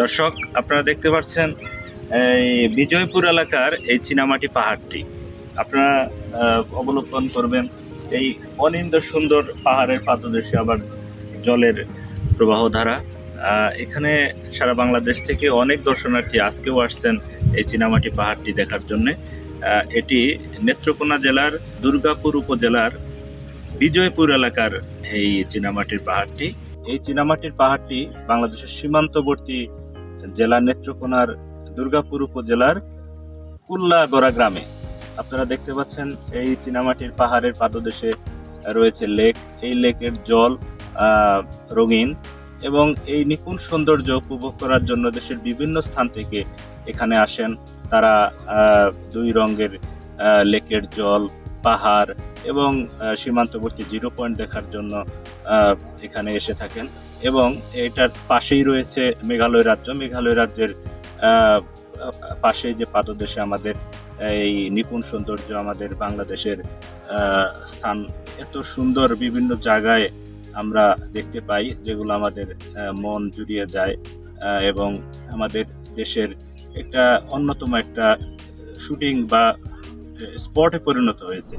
দর্শক, আপনারা দেখতে পাচ্ছেন, এই বিজয়পুর এলাকার এই চীনামাটি পাহাড়টি। আপনারা অবলোকন করবেন, এই অনিন্দ সুন্দর পাহাড়ের পাদদেশে আবার জলের প্রবাহ ধারা। এখানে সারা বাংলাদেশ থেকে অনেক দর্শনার্থী আজকেও আসছেন এই চীনামাটি পাহাড়টি দেখার জন্যে। এটি নেত্রকোনা জেলার, দুর্গাপুর উপজেলার বিজয়পুর এলাকার এই চীনামাটির পাহাড়টি। এই চীনামাটির পাহাড়টি বাংলাদেশের সীমান্তবর্তী জেলা নেত্রকোনার দুর্গাপুর উপজেলার কুল্লাগড়া গ্রামে। আপনারা দেখতে পাচ্ছেন, এই চীনামাটির পাহাড়ের পাদদেশে রয়েছে লেক। এই লেকের জল রঙিন এবং এই নিপুণ সৌন্দর্য উপভোগ করার জন্য দেশের বিভিন্ন স্থান থেকে এখানে আসেন। তারা দুই রঙের লেকের জল, পাহাড় এবং সীমান্তবর্তী জিরো পয়েন্ট দেখার জন্য এখানে এসে থাকেন। এবং এটার পাশেই রয়েছে মেঘালয় রাজ্য। মেঘালয় রাজ্যের পাশেই যে পাদদেশে আমাদের, এই নিপুণ সৌন্দর্য, আমাদের বাংলাদেশের স্থান, এত সুন্দর বিভিন্ন জায়গায় আমরা দেখতে পাই, যেগুলো আমাদের মন জুড়িয়ে যায় এবং আমাদের দেশের একটা অন্যতম একটা শুটিং বা স্পটে পরিণত হয়েছে।